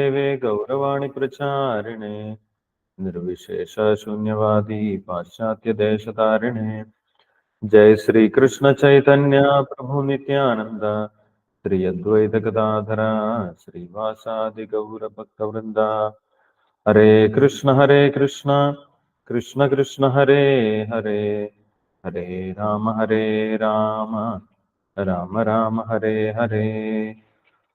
देवे गौरवाणि प्रचारिणे, निर्विशेषशून्यवादी पाश्चात्यदेशतारिणे। जय श्री कृष्ण चैतन्य प्रभु नित्यानंद श्री अद्वैत गदाधर श्रीवासादि गौर भक्तवृंद हरे कृष्ण हरे कृष्ण कृष्ण कृष्ण, हरे हरे हरे राम हरे राम राम राम, हरे हरे।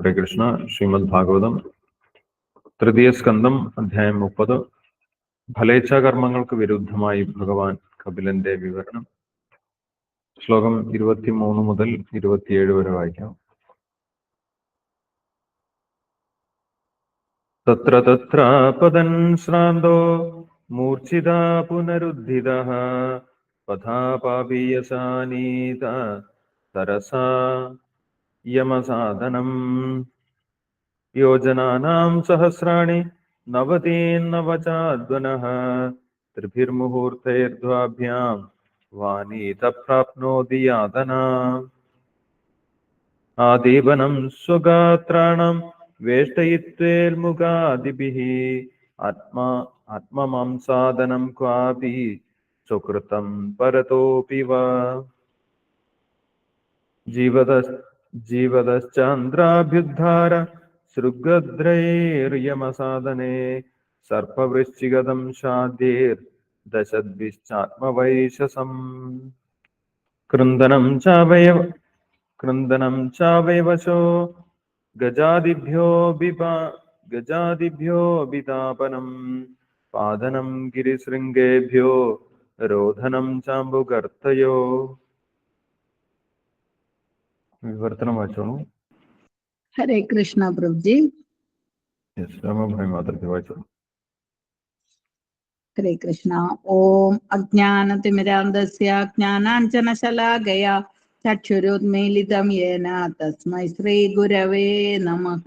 ഹരേ കൃഷ്ണ ശ്രീമദ് ഭാഗവതം തൃതീയ സ്കന്ധം അധ്യായം മുപ്പത്. ഫലേച്ഛാ കർമ്മങ്ങൾക്ക് വിരുദ്ധമായി ഭഗവാൻ കപിലന്റെ വിവരണം. ശ്ലോകം ഇരുപത്തിമൂന്ന് മുതൽ ഇരുപത്തിയേഴ് വരെ വായിക്കാം. തത്ര തത്ര പദൻ ശ്രാന്തോ മൂർച്ഛിത പുനരുദ്ധിത പഥാപാപീയസാനീത തരസാ यमसाधनम्। योजनानां सहस्राणि नवतीन्नवचाद्वनः त्रिभिर्मुहूर्तैर्द्वाभ्यां यातना। आदीवनं स्वगात्राणां वेष्टयित्वेर्मुगादिभिः। आत्मा क्वापि सुकृतं परतोऽपि वा। जीवतस् ജീവതശ്ചാന്ദ്രാഭ്യുദ്ധാര സൃഗദ്രൈർയമസാദനെ സർപ്പവൃശ്ചികതം ശാദ്യേർ ദശദ്ഭിശ്ചാത്മവൈശസം. കൃന്ദനം ചാവയവ കൃന്ദനം ചാവയവശോ ഗജാദിഭ്യോ ബിപാ ഗജാദിഭ്യോ ബിതാപനം. പാദനം ഗിരിശൃംഗേഭ്യോ രോധനം ചാമ്പുകർത്തയോ. विवर्तन वाचन हरे कृष्णा प्रभु जी यस राम भाई माता के वाचन हरे कृष्णा ओम अज्ञानतिमिरान्धस्य ज्ञानाञ्जनशलाकया चक्षुरुन्मीलितं येन तस्मै श्रीगुरवे नमः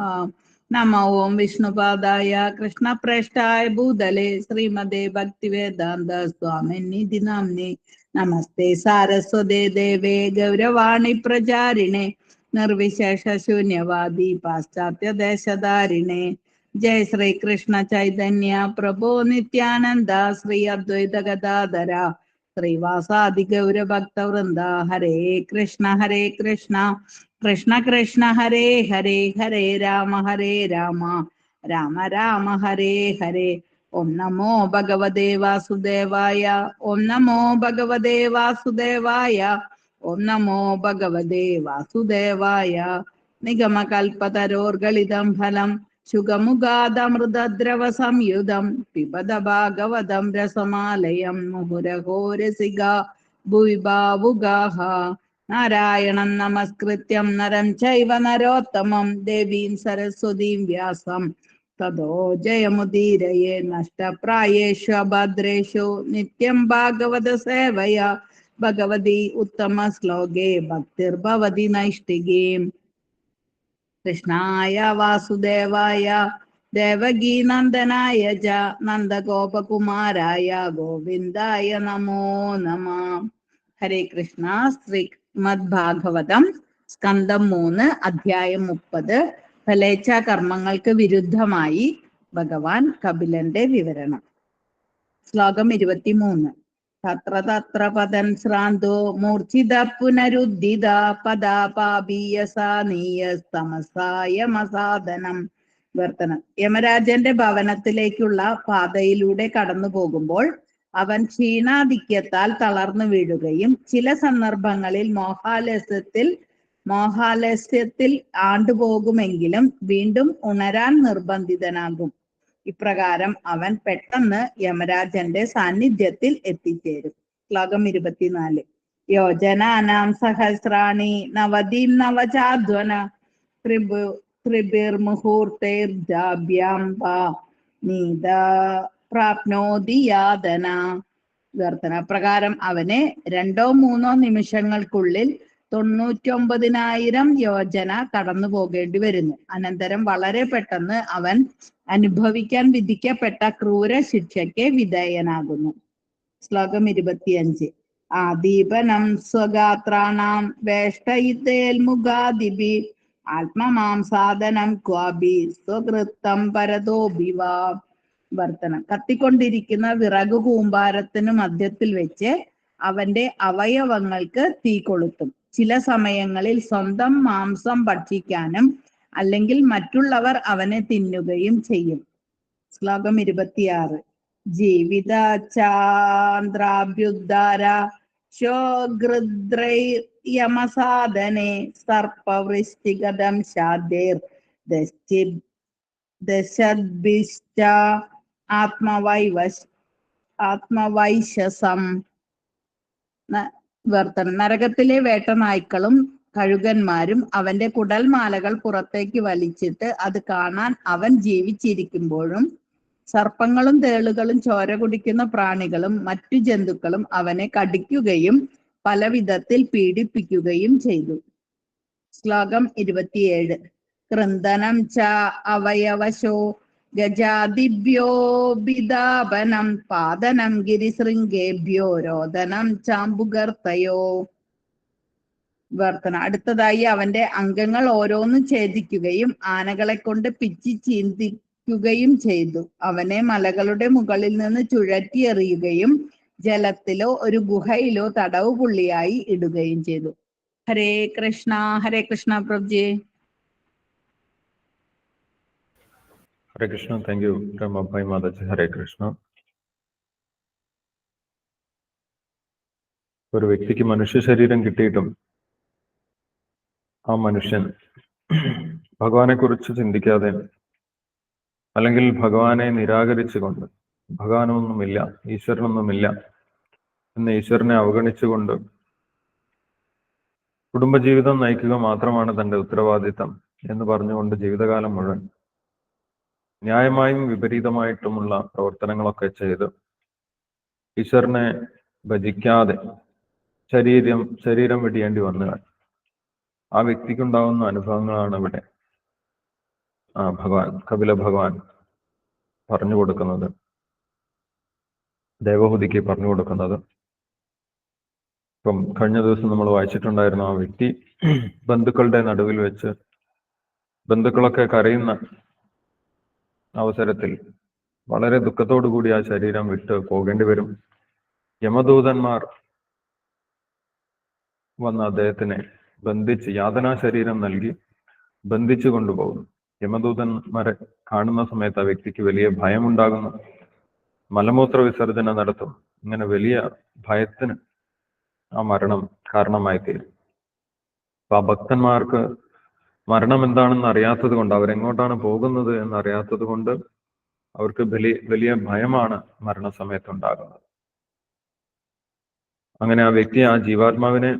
नम ओं विष्णुपादाय कृष्णप्रेष्ठाय भूतले श्रीमदे भक्तिवेदान्त स्वामिनि नाम्नि നമസ്തേ സാരസ്വതേ ദേവേ ഗൗരവാണി പ്രചാരിണേ നിർവിശേഷ ശൂന്യവാദി പാശ്ചാത്യ ദേശധാരിണേ ജയ ശ്രീ കൃഷ്ണ ചൈതന്യ പ്രഭു നിത്യാനന്ദ ശ്രീ അദ്വൈത ഗദാധര ശ്രീവാസാദി ഗൗരഭക്തവൃന്ദ ഹരേ കൃഷ്ണ ഹരേ കൃഷ്ണ കൃഷ്ണ കൃഷ്ണ ഹരേ ഹരേ ഹരേ രാമ ഹരേ രാമ രാമ രാമ ഹരേ ഹരേ ഓം നമോ ഭഗവതേ വാസുദേവായ ഓം നമോ ഭഗവതേ വാസുദേവായ ഓം നമോ ഭഗവതേ വാസുദേവായ. നിഗമകൽപതരോർഗളിതം ഫലം ശുഗമുഖാദമൃതദ്രവ സംയുതം പിബത ഭാഗവതം രസമാലയം മുഹുരഹോരസിക ഭുവി ഭാവുഗാഹ നാരായണം നമസ്കൃത്യം നരം ചൈവ നരോത്തമം ദേവീം സരസ്വതീം വ്യാസം. തതോ ജയമുദീരയെ നഷ്ടപ്രായേഷു അഭദ്രേഷു. നിത്യം ഭാഗവത സേവയ. ഭഗവതി ഉത്തമ ശ്ലോകേ ഭക്തിർഭവതി നൈഷ്ഠികീം കൃഷ്ണായ വാസുദേവായ ദേവകീനന്ദനായ ച നന്ദഗോപകുമാരായ ഗോവിന്ദായ നമോ നമ. ഹരേ കൃഷ്ണ. ശ്രീമദ് ഭാഗവതം സ്കന്ധം മൂന്ന് അധ്യായം മുപ്പത്. ഫലേച്ഛ കർമ്മങ്ങൾക്ക് വിരുദ്ധമായി ഭഗവാൻ കപിലന്റെ വിവരണം. ശ്ലോകം ഇരുപത്തിമൂന്ന്. തത്ര തത്ര പതൻ ശ്രാന്തോ മൂർച്ഛിത പുനരുദ്ധിത പദാ പാപീയസാനീയസ്തമസായമസാധനം വർത്തനം. യമരാജന്റെ ഭവനത്തിലേക്കുള്ള പാതയിലൂടെ കടന്നു പോകുമ്പോൾ അവൻ ക്ഷീണാധിക്യത്താൽ തളർന്നു വീഴുകയും ചില സന്ദർഭങ്ങളിൽ മോഹാലസ്യത്തിൽ മോഹാലസ്യത്തിൽ ആണ്ടുപോകുമെങ്കിലും വീണ്ടും ഉണരാൻ നിർബന്ധിതനാകും. ഇപ്രകാരം അവൻ പെട്ടെന്ന് യമരാജന്റെ സാന്നിധ്യത്തിൽ എത്തിച്ചേരും. ശ്ലോകം ഇരുപത്തിനാല്. യോജനാനാം സഹസ്രാണി നവതീം നവചാധ്വന ത്രിഭു നീത പ്രാപ്നോതി യാതന. പ്രകാരം അവനെ രണ്ടോ മൂന്നോ നിമിഷങ്ങൾക്കുള്ളിൽ തൊണ്ണൂറ്റൊമ്പതിനായിരം യോജന കടന്നു പോകേണ്ടി വരുന്നു. അനന്തരം വളരെ പെട്ടെന്ന് അവൻ അനുഭവിക്കാൻ വിധിക്കപ്പെട്ട ക്രൂര ശിക്ഷയ്ക്ക് വിധേയനാകുന്നു. ശ്ലോകം ഇരുപത്തിയഞ്ച്. ആദീപനം സ്വഗാത്രാണാം വേഷ്ടയിത്തേൽമുഖാദിബി ആത്മമാം സാധനം ക്വാബി സ്വകൃത്തം പരതോഭിവാ. വർത്തനം. കത്തിക്കൊണ്ടിരിക്കുന്ന വിറകു കൂമ്പാരത്തിന് മധ്യത്തിൽ വെച്ച് അവന്റെ അവയവങ്ങൾക്ക് തീ കൊളുത്തും. ചില സമയങ്ങളിൽ സ്വന്തം മാംസം ഭക്ഷിക്കാനും അല്ലെങ്കിൽ മറ്റുള്ളവർ അവനെ തിന്നുകയും ചെയ്യും. ശ്ലോകം ഇരുപത്തിയാറ്. ജീവിത ചാന്ദ്രാഭ്യുദ്ധാര ശോഗൃദ്രൈ സർപ്പവൃഷ്ടികതം സർപ്പവൃഷ്ടിഗതം ശാദേർ ദശദ്ഭിഷ്ട ആത്മവൈവശ് ആത്മവൈശസം വർത്തനം നരകത്തിലെ വേട്ടനായ്ക്കളും കഴുകന്മാരും അവന്റെ കുടൽമാലകൾ പുറത്തേക്ക് വലിച്ചിട്ട് അത് കാണാൻ അവൻ ജീവിച്ചിരിക്കുമ്പോഴും സർപ്പങ്ങളും തേളുകളും ചോര കുടിക്കുന്ന പ്രാണികളും മറ്റു ജന്തുക്കളും അവനെ കടിക്കുകയും പലവിധത്തിൽ പീഡിപ്പിക്കുകയും ചെയ്തു. ശ്ലോകം ഇരുപത്തിയേഴ്. കൃന്ദനം ച അവയവശോ ഗജാദിഭ്യോ ബിദാപനം പാദനം ഗിരിശൃംഗേഭ്യോ രോദനം ചാമ്പുകർത്തയോ. വർത്തന അടുത്തതായി അവന്റെ അംഗങ്ങൾ ഓരോന്നും ഛേദിക്കുകയും ആനകളെ കൊണ്ട് പിച്ചി ചീന്തിക്കുകയും ചെയ്തു. അവനെ മലകളുടെ മുകളിൽ നിന്ന് ചുഴറ്റി എറിയുകയും ജലത്തിലോ ഒരു ഗുഹയിലോ തടവുപുള്ളിയായി ഇടുകയും ചെയ്തു. ഹരേ കൃഷ്ണ ഹരേ കൃഷ്ണ പ്രഭുജി. ഹരേ കൃഷ്ണ താങ്ക് യു രമാഭായ് മാതാജി ഹരേ കൃഷ്ണ ഒരു വ്യക്തിക്ക് മനുഷ്യ ശരീരം കിട്ടിയിട്ടും ആ മനുഷ്യൻ ഭഗവാനെ കുറിച്ച് ചിന്തിക്കാതെ അല്ലെങ്കിൽ ഭഗവാനെ നിരാകരിച്ചുകൊണ്ട് ഭഗവാനൊന്നുമില്ല ഈശ്വരനൊന്നുമില്ല എന്ന് ഈശ്വരനെ അവഗണിച്ചുകൊണ്ട് കുടുംബജീവിതം നയിക്കുക മാത്രമാണ് തന്റെ ഉത്തരവാദിത്തം എന്ന് പറഞ്ഞുകൊണ്ട് ജീവിതകാലം മുഴുവൻ ന്യായമായും വിപരീതമായിട്ടുമുള്ള പ്രവർത്തനങ്ങളൊക്കെ ചെയ്ത് ഈശ്വരനെ ഭജിക്കാതെ ശരീരം ശരീരം വെടിയേണ്ടി വന്നാൽ ആ വ്യക്തിക്കുണ്ടാവുന്ന അനുഭവങ്ങളാണ് ഇവിടെ ആ ഭഗവാൻ കപില ഭഗവാൻ പറഞ്ഞു കൊടുക്കുന്നത്. ദേവഹുതിക്ക് പറഞ്ഞു കൊടുക്കുന്നത്. ഇപ്പം കഴിഞ്ഞ ദിവസം നമ്മൾ വായിച്ചിട്ടുണ്ടായിരുന്നു ആ വ്യക്തി ബന്ധുക്കളുടെ നടുവിൽ വെച്ച് ബന്ധുക്കളൊക്കെ കരയുന്ന അവസരത്തിൽ വളരെ കൂടി ആ ശരീരം വിട്ട് പോകേണ്ടി വരും. യമദൂതന്മാർ വന്ന അദ്ദേഹത്തിനെ ബന്ധിച്ച് യാതനാ ശരീരം നൽകി ബന്ധിച്ചു കൊണ്ടുപോകുന്നു. യമദൂതന്മാരെ കാണുന്ന സമയത്ത് ആ വ്യക്തിക്ക് വലിയ ഭയമുണ്ടാകുന്നു. മലമൂത്ര വിസർജനം നടത്തും. ഇങ്ങനെ വലിയ ഭയത്തിന് ആ മരണം കാരണമായി തീരും അപ്പൊ ആ ഭക്തന്മാർക്ക് മരണം എന്താണെന്ന് അറിയാത്തത് കൊണ്ട് അവരെങ്ങോട്ടാണ് പോകുന്നത് എന്ന് അറിയാത്തത് കൊണ്ട് അവർക്ക് വലിയ വലിയ ഭയമാണ് മരണസമയത്ത് ഉണ്ടാകുന്നത് അങ്ങനെ ആ വ്യക്തി ആ ജീവാത്മാവിനെ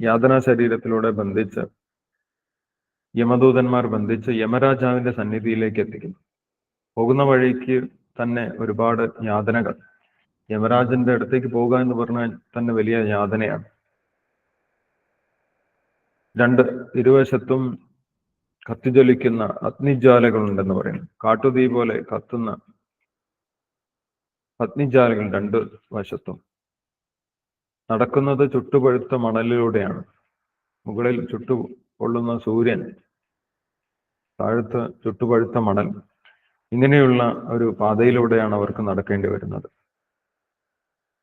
യാതനാ ശരീരത്തിലൂടെ ബന്ധിച്ച് യമദൂതന്മാർ ബന്ധിച്ച് യമരാജാവിന്റെ സന്നിധിയിലേക്ക് എത്തിക്കുന്നു. പോകുന്ന വഴിക്ക് തന്നെ ഒരുപാട് യാതനകൾ. യമരാജന്റെ അടുത്തേക്ക് പോകുക എന്ന് പറഞ്ഞാൽ തന്നെ വലിയ യാതനയാണ്. രണ്ട് ഇരുവശത്തും കത്തിജ്വലിക്കുന്ന അഗ്നിജ്വാലകൾ ഉണ്ടെന്ന് പറയുന്നു. കാട്ടുതീ പോലെ കത്തുന്ന അഗ്നിജ്വാലകൾ രണ്ട് വശത്തും. നടക്കുന്നത് ചുട്ടുപഴുത്ത മണലിലൂടെയാണ്. മുകളിൽ ചുട്ടു കൊള്ളുന്ന സൂര്യൻ താഴത്ത് ചുട്ടുപഴുത്ത മണൽ. ഇങ്ങനെയുള്ള ഒരു പാതയിലൂടെയാണ് അവർക്ക് നടക്കേണ്ടി വരുന്നത്.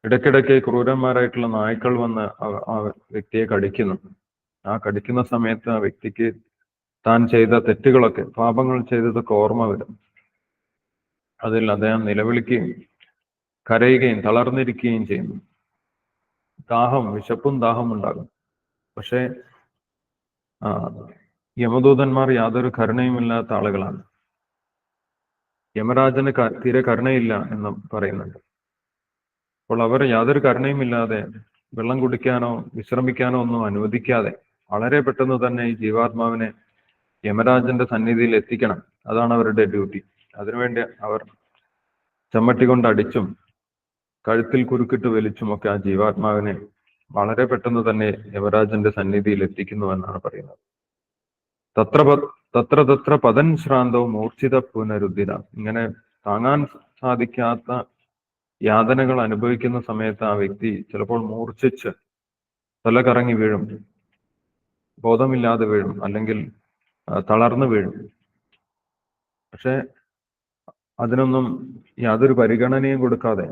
ഇടയ്ക്കിടയ്ക്ക് ക്രൂരന്മാരായിട്ടുള്ള നായ്ക്കൾ വന്ന് ആ വ്യക്തിയെ കടിക്കുന്നു. ആ കടിക്കുന്ന സമയത്ത് ആ വ്യക്തിക്ക് താൻ ചെയ്ത തെറ്റുകളൊക്കെ പാപങ്ങൾ ചെയ്തതൊക്കെ ഓർമ്മ വരും. അതിൽ അദ്ദേഹം നിലവിളിക്കുകയും കരയുകയും തളർന്നിരിക്കുകയും ചെയ്യുന്നു. ദാഹം വിശപ്പും ദാഹം ഉണ്ടാകും. പക്ഷേ യമദൂതന്മാർ യാതൊരു കരുണയുമില്ലാത്ത ആളുകളാണ്. യമരാജന് തീരെ കരുണയില്ല എന്ന് പറയുന്നുണ്ട്. അപ്പോൾ അവർ യാതൊരു കരുണയുമില്ലാതെ വെള്ളം കുടിക്കാനോ വിശ്രമിക്കാനോ ഒന്നും അനുവദിക്കാതെ വളരെ പെട്ടെന്ന് തന്നെ ഈ ജീവാത്മാവിനെ യമരാജന്റെ സന്നിധിയിൽ എത്തിക്കണം. അതാണ് അവരുടെ ഡ്യൂട്ടി അതിനുവേണ്ടി അവർ ചമ്മട്ടി കൊണ്ട് അടിച്ചും കഴുത്തിൽ കുരുക്കിട്ട് വലിച്ചും ഒക്കെ ആ ജീവാത്മാവിനെ വളരെ പെട്ടെന്ന് തന്നെ യമരാജന്റെ സന്നിധിയിൽ എത്തിക്കുന്നു എന്നാണ് പറയുന്നത്. തത്ര തത്ര തത്ര പതൻ ശ്രാന്തവും മൂർച്ഛിത പുനരുദ്ധിത. ഇങ്ങനെ താങ്ങാൻ സാധിക്കാത്ത യാതനകൾ അനുഭവിക്കുന്ന സമയത്ത് ആ വ്യക്തി ചിലപ്പോൾ മൂർച്ഛിച്ച് തല കറങ്ങി വീഴും. ബോധമില്ലാതെ വീഴും അല്ലെങ്കിൽ തളർന്നു വീഴും. പക്ഷെ അതിനൊന്നും യാതൊരു പരിഗണനയും കൊടുക്കാതെ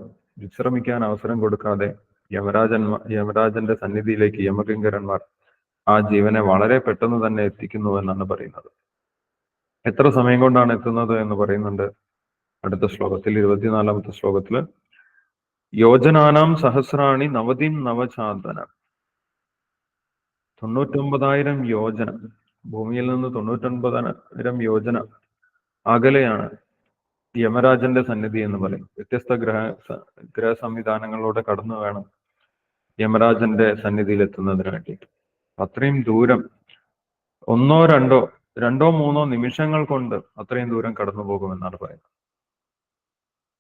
വിശ്രമിക്കാൻ അവസരം കൊടുക്കാതെ യമരാജൻ യമരാജന്റെ സന്നിധിയിലേക്ക് യമകിങ്കരന്മാർ ആ ജീവനെ വളരെ പെട്ടെന്ന് തന്നെ എത്തിക്കുന്നു എന്നാണ് പറയുന്നത്. എത്ര സമയം കൊണ്ടാണ് എത്തുന്നത് എന്ന് പറയുന്നുണ്ട് അടുത്ത ശ്ലോകത്തിൽ ഇരുപത്തിനാലാമത്തെ ശ്ലോകത്തിൽ യോജനാനാം സഹസ്രാണി നവതിം നവചാന്തന. തൊണ്ണൂറ്റൊമ്പതായിരം യോജന ഭൂമിയിൽ നിന്ന് തൊണ്ണൂറ്റൊൻപതായിരം യോജന അകലെയാണ് യമരാജന്റെ സന്നിധി എന്ന് പറയും വ്യത്യസ്ത ഗ്രഹ ഗ്രഹ സംവിധാനങ്ങളിലൂടെ കടന്നു വേണം യമരാജന്റെ സന്നിധിയിൽ എത്തുന്നതിന് വേണ്ടിയിട്ട് അത്രയും ദൂരം ഒന്നോ രണ്ടോ രണ്ടോ മൂന്നോ നിമിഷങ്ങൾ കൊണ്ട് അത്രയും ദൂരം കടന്നു പോകുമെന്നാണ് പറയുന്നത്.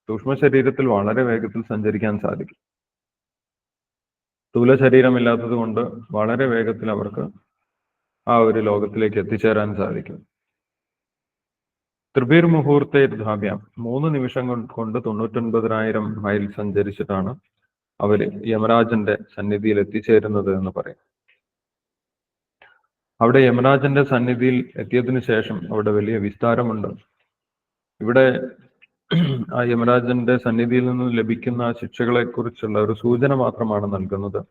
സൂക്ഷ്മ ശരീരത്തിൽ വളരെ വേഗത്തിൽ സഞ്ചരിക്കാൻ സാധിക്കും. സ്ഥൂല ശരീരമില്ലാത്തത് കൊണ്ട് വളരെ വേഗത്തിൽ അവർക്ക് ആ ഒരു ലോകത്തിലേക്ക് എത്തിച്ചേരാൻ സാധിക്കും. ത്രിപീർ മുഹൂർത്തെ ധാവ്യം മൂന്ന് നിമിഷം കൊണ്ട് തൊണ്ണൂറ്റൊൻപതിനായിരം മൈൽ സഞ്ചരിച്ചിട്ടാണ് അവർ യമരാജന്റെ സന്നിധിയിൽ എത്തിച്ചേരുന്നത് എന്ന് പറയും. അവിടെ യമരാജന്റെ സന്നിധിയിൽ എത്തിയതിനു ശേഷം അവിടെ വലിയ വിസ്താരമുണ്ട്. ഇവിടെ ആ യമരാജന്റെ സന്നിധിയിൽ നിന്ന് ലഭിക്കുന്ന ശിക്ഷകളെ കുറിച്ചുള്ള ഒരു സൂചന മാത്രമാണ് നൽകുന്നത്.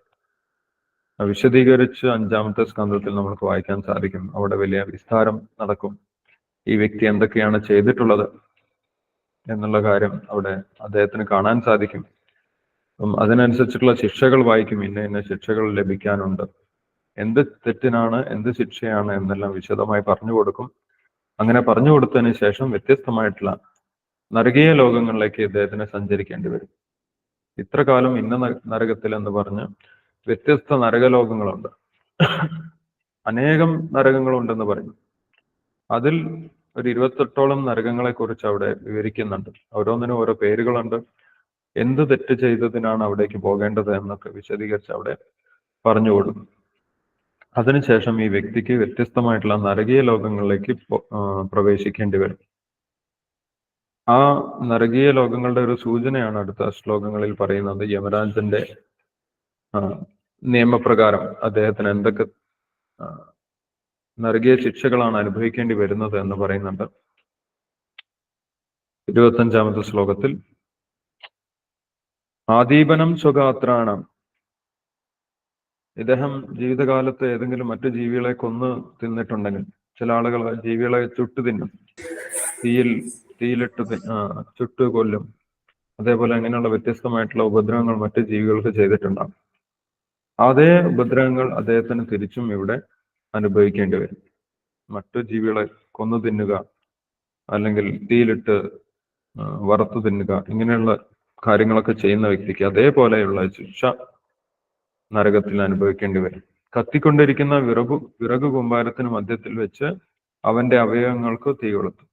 വിശദീകരിച്ച് അഞ്ചാമത്തെ സ്കന്ധത്തിൽ നമുക്ക് വായിക്കാൻ സാധിക്കും. അവിടെ വലിയ വിസ്താരം നടക്കും. ഈ വ്യക്തി എന്തൊക്കെയാണ് ചെയ്തിട്ടുള്ളത് എന്നുള്ള കാര്യം അവിടെ അദ്ദേഹത്തിന് കാണാൻ സാധിക്കും. അതിനനുസരിച്ചിട്ടുള്ള ശിക്ഷകൾ വായിക്കും. ഇന്ന ഇന്ന ശിക്ഷകൾ ലഭിക്കാനുണ്ട്. എന്ത് തെറ്റിനാണ് എന്ത് ശിക്ഷയാണ് എന്നെല്ലാം വിശദമായി പറഞ്ഞു കൊടുക്കും. അങ്ങനെ പറഞ്ഞു കൊടുത്തതിന് ശേഷം വ്യത്യസ്തമായിട്ടുള്ള നരകീയ ലോകങ്ങളിലേക്ക് ഇദ്ദേഹത്തിന് സഞ്ചരിക്കേണ്ടി വരും. ഇത്ര കാലം ഇന്ന നരകത്തിൽ എന്ന് പറഞ്ഞ് വ്യത്യസ്ത നരകലോകങ്ങളുണ്ട് അനേകം നരകങ്ങളുണ്ടെന്ന് പറഞ്ഞു അതിൽ ഒരു ഇരുപത്തെട്ടോളം നരകങ്ങളെ കുറിച്ച് അവിടെ വിവരിക്കുന്നുണ്ട്. ഓരോന്നിനും ഓരോ പേരുകളുണ്ട്. എന്ത് തെറ്റ് ചെയ്തതിനാണ് അവിടേക്ക് പോകേണ്ടത് എന്നൊക്കെ വിശദീകരിച്ച് അവിടെ കൊടുക്കും അതിനുശേഷം ഈ വ്യക്തിക്ക് വ്യത്യസ്തമായിട്ടുള്ള നരകീയ ലോകങ്ങളിലേക്ക് പ്രവേശിക്കേണ്ടി വരും. ആ നരകീയ ലോകങ്ങളുടെ ഒരു സൂചനയാണ് അടുത്ത ശ്ലോകങ്ങളിൽ പറയുന്നത് യമരാജന്റെ നിയമപ്രകാരം അദ്ദേഹത്തിന് എന്തൊക്കെ നരകീയ ശിക്ഷകളാണ് അനുഭവിക്കേണ്ടി വരുന്നത് എന്ന് പറയുന്നുണ്ട്. ഇരുപത്തഞ്ചാമത്തെ ശ്ലോകത്തിൽ ആദീപനം സ്വഗാത്രാണം. ഇദ്ദേഹം ജീവിതകാലത്ത് ഏതെങ്കിലും മറ്റു ജീവികളെ കൊന്ന് തിന്നിട്ടുണ്ടെങ്കിൽ ചില ആളുകൾ ജീവികളെ ചുട്ടു തിന്നും. തീയിൽ തീയിലിട്ട് ചുട്ടു കൊല്ലും. അതേപോലെ അങ്ങനെയുള്ള വ്യത്യസ്തമായിട്ടുള്ള ഉപദ്രവങ്ങൾ മറ്റു ജീവികൾക്ക് ചെയ്തിട്ടുണ്ടാകും. അതേ ഉപദ്രവങ്ങൾ അദ്ദേഹത്തിന് തിരിച്ചും ഇവിടെ അനുഭവിക്കേണ്ടി വരും. മറ്റു ജീവികളെ കൊന്നു തിന്നുക അല്ലെങ്കിൽ തീയിലിട്ട് വറുത്തു തിന്നുക ഇങ്ങനെയുള്ള കാര്യങ്ങളൊക്കെ ചെയ്യുന്ന വ്യക്തിക്ക് അതേപോലെയുള്ള ശിക്ഷ നരകത്തിൽ അനുഭവിക്കേണ്ടി വരും. കത്തിക്കൊണ്ടിരിക്കുന്ന വിറകു വിറകു കുമ്പാരത്തിന് മധ്യത്തിൽ വെച്ച് അവന്റെ അവയവങ്ങൾക്ക് തീ കൊളുത്തും.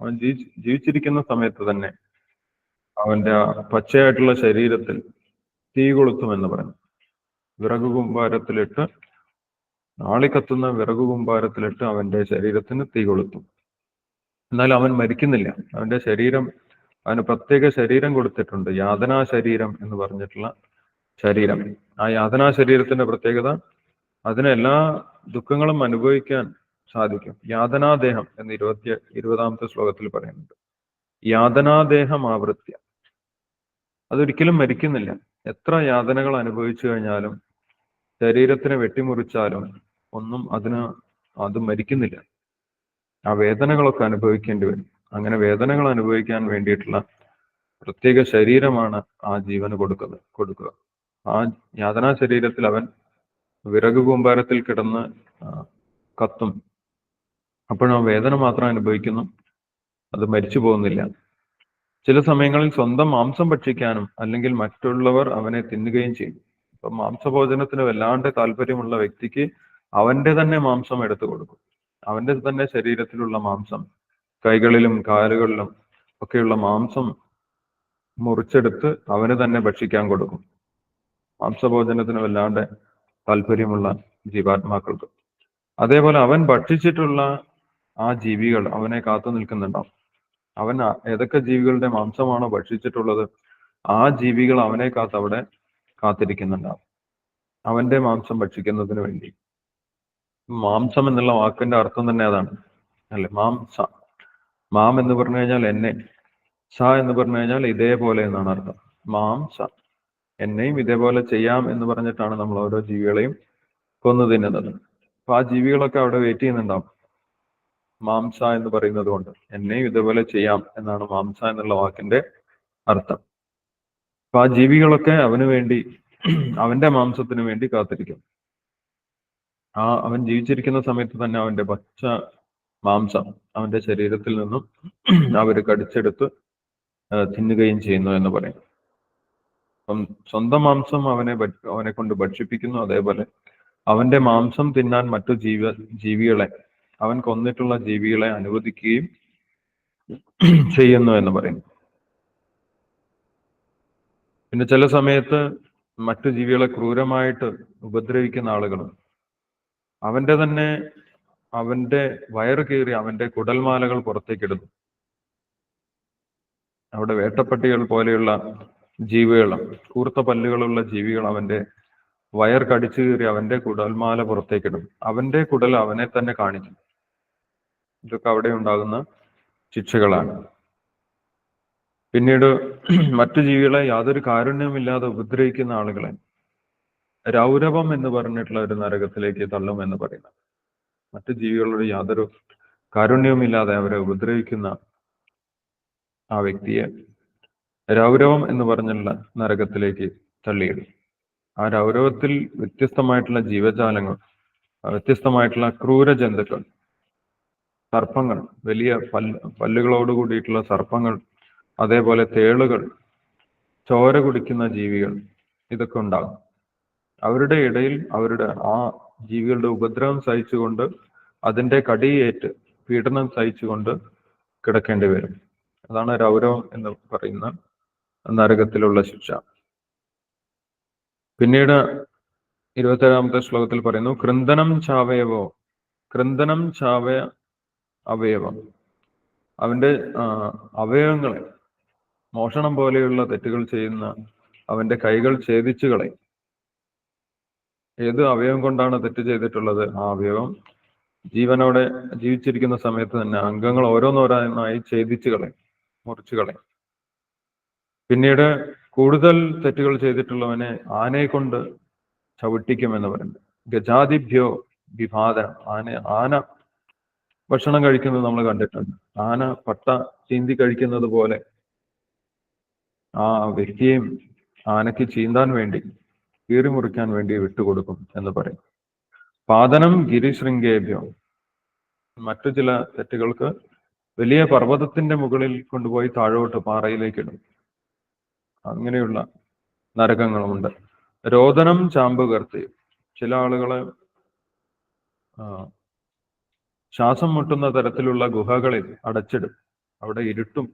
അവൻ ജീവി ജീവിച്ചിരിക്കുന്ന സമയത്ത് തന്നെ അവന്റെ പച്ചയായിട്ടുള്ള ശരീരത്തിൽ തീ കൊളുത്തുമെന്ന് പറഞ്ഞു. വിറകു കുമ്പാരത്തിലിട്ട് നാളി കത്തുന്ന വിറകു കുമ്പാരത്തിലിട്ട് അവന്റെ ശരീരത്തിന് തീ കൊളുത്തും. എന്നാൽ അവൻ മരിക്കുന്നില്ല. അവന്റെ ശരീരം അവന് പ്രത്യേക ശരീരം കൊടുത്തിട്ടുണ്ട്. യാതനാ ശരീരം എന്ന് പറഞ്ഞിട്ടുള്ള ശരീരം. ആ യാതനാ ശരീരത്തിന്റെ പ്രത്യേകത അതിന് എല്ലാ ദുഃഖങ്ങളും അനുഭവിക്കാൻ സാധിക്കും. യാതനാദേഹം എന്ന് ഇരുപത്തി ഇരുപതാമത്തെ ശ്ലോകത്തിൽ പറയുന്നുണ്ട്. യാതനാദേഹം ആവൃത്യ അതൊരിക്കലും മരിക്കുന്നില്ല. എത്ര യാതനകൾ അനുഭവിച്ചു കഴിഞ്ഞാലും ശരീരത്തിനെ വെട്ടിമുറിച്ചാലും ഒന്നും അതിന് അത് മരിക്കുന്നില്ല. ആ വേദനകളൊക്കെ അനുഭവിക്കേണ്ടി വരും. അങ്ങനെ വേദനകൾ അനുഭവിക്കാൻ വേണ്ടിയിട്ടുള്ള പ്രത്യേക ശരീരമാണ് ആ ജീവന് കൊടുക്കുന്നത് കൊടുക്കുക. ആ യാതനാ ശരീരത്തിൽ അവൻ വിറക് കൂമ്പാരത്തിൽ കിടന്ന് കത്തും അപ്പോഴും ആ വേദന മാത്രം അനുഭവിക്കുന്നു. അത് മരിച്ചു പോകുന്നില്ല. ചില സമയങ്ങളിൽ സ്വന്തം മാംസം ഭക്ഷിക്കാനും അല്ലെങ്കിൽ മറ്റുള്ളവർ അവനെ തിന്നുകയും ചെയ്യും. ഇപ്പൊ മാംസഭോജനത്തിന് വല്ലാണ്ട് താല്പര്യമുള്ള വ്യക്തിക്ക് അവന്റെ തന്നെ മാംസം എടുത്തു കൊടുക്കും. അവന്റെ തന്നെ ശരീരത്തിലുള്ള മാംസം കൈകളിലും കാലുകളിലും ഒക്കെയുള്ള മാംസം മുറിച്ചെടുത്ത് അവന് തന്നെ ഭക്ഷിക്കാൻ കൊടുക്കും. മാംസഭോജനത്തിന് വല്ലാണ്ട് താല്പര്യമുള്ള ജീവാത്മാക്കൾക്ക്. അതേപോലെ അവൻ ഭക്ഷിച്ചിട്ടുള്ള ആ ജീവികൾ അവനെ കാത്തു നിൽക്കുന്നുണ്ടാവും. അവൻ ഏതൊക്കെ ജീവികളുടെ മാംസമാണോ ഭക്ഷിച്ചിട്ടുള്ളത് ആ ജീവികൾ അവനെ കാത്ത് അവിടെ കാത്തിരിക്കുന്നുണ്ടാവും. അവന്റെ മാംസം ഭക്ഷിക്കുന്നതിന് വേണ്ടി. മാംസം എന്നുള്ള വാക്കിന്റെ അർത്ഥം തന്നെ അതാണ്. അല്ലെ? മാംസ. മാം എന്ന് പറഞ്ഞു കഴിഞ്ഞാൽ എന്നെ. സ എന്ന് പറഞ്ഞു കഴിഞ്ഞാൽ ഇതേപോലെ എന്നാണ് അർത്ഥം. മാംസ. എന്നെയും ഇതേപോലെ ചെയ്യാം എന്ന് പറഞ്ഞിട്ടാണ് നമ്മൾ ഓരോ ജീവികളെയും കൊന്നു തിന്നുന്നത്. അപ്പൊ ആ ജീവികളൊക്കെ അവിടെ വെയിറ്റ് ചെയ്യുന്നുണ്ടാവും. മാംസ എന്ന് പറയുന്നത് കൊണ്ട് എന്നെയും ഇതുപോലെ ചെയ്യാം എന്നാണ് മാംസ എന്നുള്ള വാക്കിന്റെ അർത്ഥം. അപ്പൊ ആ ജീവികളൊക്കെ അവന് വേണ്ടി അവന്റെ മാംസത്തിന് വേണ്ടി കാത്തിരിക്കും. ആ അവൻ ജീവിച്ചിരിക്കുന്ന സമയത്ത് തന്നെ അവന്റെ പച്ച മാംസം അവന്റെ ശരീരത്തിൽ നിന്നും അവർ കടിച്ചെടുത്ത് തിന്നുകയും ചെയ്യുന്നു എന്ന് പറയും. അപ്പം സ്വന്തം മാംസം അവനെ അവനെ കൊണ്ട് ഭക്ഷിപ്പിക്കുന്നു. അതേപോലെ അവന്റെ മാംസം തിന്നാൻ മറ്റു ജീവ ജീവികളെ അവൻ കൊന്നിട്ടുള്ള ജീവികളെ അനുവദിക്കുകയും ചെയ്യുന്നു എന്ന് പറയുന്നു. പിന്നെ ചില സമയത്ത് മറ്റു ജീവികളെ ക്രൂരമായിട്ട് ഉപദ്രവിക്കുന്ന ആളുകൾ അവന്റെ തന്നെ അവന്റെ വയറ് കീറി അവന്റെ കുടൽമാലകൾ പുറത്തേക്കിടുന്നു അവിടെ വേട്ടപ്പട്ടികൾ പോലെയുള്ള ജീവികൾ കൂർത്ത പല്ലുകളുള്ള ജീവികൾ അവന്റെ വയർ കടിച്ചു കീറി അവന്റെ കുടൽമാല പുറത്തേക്കിടും അവന്റെ കുടൽ അവനെ തന്നെ കാണിക്കും ഇതൊക്കെ അവിടെ ഉണ്ടാകുന്ന ശിക്ഷകളാണ്. പിന്നീട് മറ്റു ജീവികളെ യാതൊരു കാരുണ്യമില്ലാതെ ഉപദ്രവിക്കുന്ന ആളുകളെ രൗരവം എന്ന് പറഞ്ഞിട്ടുള്ള ഒരു നരകത്തിലേക്ക് തള്ളും എന്ന് പറയുന്നത്. മറ്റു ജീവികളോട് യാതൊരു കാരുണ്യവുമില്ലാതെ അവരെ ഉപദ്രവിക്കുന്ന ആ വ്യക്തിയെ രൗരവം എന്ന് പറഞ്ഞുള്ള നരകത്തിലേക്ക് തള്ളിയിടും. ആ രൗരവത്തിൽ വ്യത്യസ്തമായിട്ടുള്ള ജീവജാലങ്ങൾ വ്യത്യസ്തമായിട്ടുള്ള ക്രൂര ജന്തുക്കൾ സർപ്പങ്ങൾ വലിയ പല്ല് പല്ലുകളോട് കൂടിയിട്ടുള്ള സർപ്പങ്ങൾ അതേപോലെ തേളുകൾ ചോര കുടിക്കുന്ന ജീവികൾ ഇതൊക്കെ ഉണ്ടാകും. അവരുടെ ഇടയിൽ അവരുടെ ആ ജീവികളുടെ ഉപദ്രവം സഹിച്ചുകൊണ്ട് അതിന്റെ കടിയേറ്റ് പീഡനം സഹിച്ചുകൊണ്ട് കിടക്കേണ്ടി വരും. അതാണ് രൗരവം എന്ന് പറയുന്ന നരകത്തിലുള്ള ശിക്ഷ. പിന്നീട് ഇരുപത്തേഴാമത്തെ ശ്ലോകത്തിൽ പറയുന്നു കൃന്ദനം ചാവയവോ കൃന്ദനം ചാവയ അവയവം. അവന്റെ അവയവങ്ങളെ മോഷണം പോലെയുള്ള തെറ്റുകൾ ചെയ്യുന്ന അവന്റെ കൈകൾ ഛേദിച്ചു കളയും. ഏത് അവയവം കൊണ്ടാണ് തെറ്റ് ചെയ്തിട്ടുള്ളത്? ആ അവയവം ജീവനോടെ ജീവിച്ചിരിക്കുന്ന സമയത്ത് തന്നെ അംഗങ്ങൾ ഓരോന്നോരോന്നായി ഛേദിച്ചു കളയും മുറിച്ചു കളയും. പിന്നീട് കൂടുതൽ തെറ്റുകൾ ചെയ്തിട്ടുള്ളവനെ ആനയെ കൊണ്ട് ചവിട്ടിക്കുമെന്ന് പറയുന്നത് ഗജാതിഭ്യോ വിഭാതനം ആന ആന ഭക്ഷണം കഴിക്കുന്നത് നമ്മൾ കണ്ടിട്ടുണ്ട്. ആന പട്ട ചീന്തി കഴിക്കുന്നത് പോലെ ആ വ്യക്തിയെയും ആനയ്ക്ക് ചീന്താൻ വേണ്ടി കീറി മുറിക്കാൻ വേണ്ടി വിട്ടുകൊടുക്കും എന്ന് പറയും. പാതനം ഗിരിശൃംഗേഭ്യം. മറ്റു ചില തെറ്റുകൾക്ക് വലിയ പർവതത്തിന്റെ മുകളിൽ കൊണ്ടുപോയി താഴോട്ട് പാറയിലേക്ക് ഇടും. അങ്ങനെയുള്ള നരകങ്ങളുമുണ്ട്. രോദനം ചാമ്പുകർത്തി. ചില ആളുകളെ ശ്വാസം മുട്ടുന്ന തരത്തിലുള്ള ഗുഹകളിൽ അടച്ചിടും. അവിടെ ഇരുട്ടും.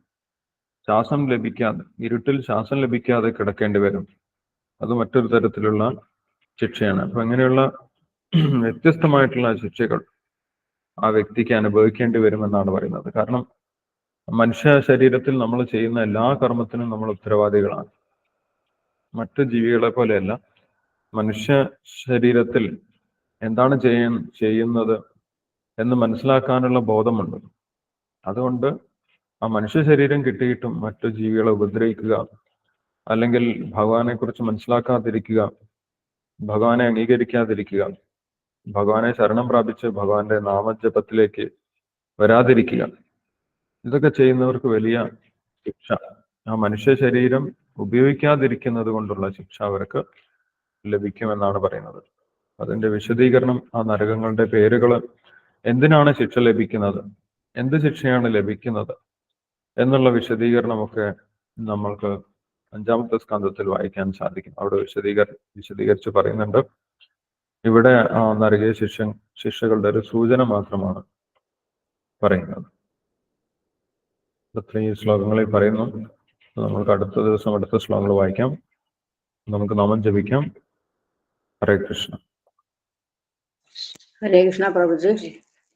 ശ്വാസം ലഭിക്കാതെ ഇരുട്ടിൽ ശ്വാസം ലഭിക്കാതെ കിടക്കേണ്ടി വരും. അത് മറ്റൊരു തരത്തിലുള്ള ശിക്ഷയാണ്. അപ്പൊ അങ്ങനെയുള്ള വ്യത്യസ്തമായിട്ടുള്ള ശിക്ഷകൾ ആ വ്യക്തിക്ക് അനുഭവിക്കേണ്ടി വരുമെന്നാണ് പറയുന്നത്. കാരണം മനുഷ്യ ശരീരത്തിൽ നമ്മൾ ചെയ്യുന്ന എല്ലാ കർമ്മത്തിനും നമ്മൾ ഉത്തരവാദികളാണ്. മറ്റു ജീവികളെ പോലെയല്ല. മനുഷ്യ ശരീരത്തിൽ എന്താണ് ചെയ്യുന്നത് എന്ന് മനസ്സിലാക്കാനുള്ള ബോധമുണ്ട്. അതുകൊണ്ട് ആ മനുഷ്യ ശരീരം കിട്ടിയിട്ടും മറ്റു ജീവികളെ ഉപദ്രവിക്കുക അല്ലെങ്കിൽ ഭഗവാനെ കുറിച്ച് മനസ്സിലാക്കാതിരിക്കുക ഭഗവാനെ അംഗീകരിക്കാതിരിക്കുക ഭഗവാനെ ശരണം പ്രാപിച്ച് ഭഗവാന്റെ നാമജപത്തിലേക്ക് വരാതിരിക്കുക ഇതൊക്കെ ചെയ്യുന്നവർക്ക് വലിയ ശിക്ഷ. ആ മനുഷ്യ ശരീരം ഉപയോഗിക്കാതിരിക്കുന്നത് കൊണ്ടുള്ള ശിക്ഷ അവർക്ക് ലഭിക്കുമെന്നാണ് പറയുന്നത്. അതിന്റെ വിശദീകരണം ആ നരകങ്ങളുടെ പേരുകൾ എന്തിനാണ് ശിക്ഷ ലഭിക്കുന്നത്? എന്ത് ശിക്ഷയാണ് ലഭിക്കുന്നത്? എന്നുള്ള വിശദീകരണമൊക്കെ നമ്മൾക്ക് അഞ്ചാമത്തെ സ്കന്ധത്തിൽ വായിക്കാൻ സാധിക്കും. അവിടെ വിശദീകർ വിശദീകരിച്ച് പറയുന്നുണ്ട്. ഇവിടെ നൽകിയ ശിക്ഷ ശിക്ഷകളുടെ ഒരു സൂചന മാത്രമാണ് പറയുന്നത്. അത്രയും ശ്ലോകങ്ങളിൽ പറയുന്നു. നമുക്ക് അടുത്ത ദിവസം അടുത്ത ശ്ലോകങ്ങൾ വായിക്കാം. നമുക്ക് നാമം ജപിക്കാം. ഹരേ കൃഷ്ണ. ഹരേ കൃഷ്ണ പ്രഭുജി.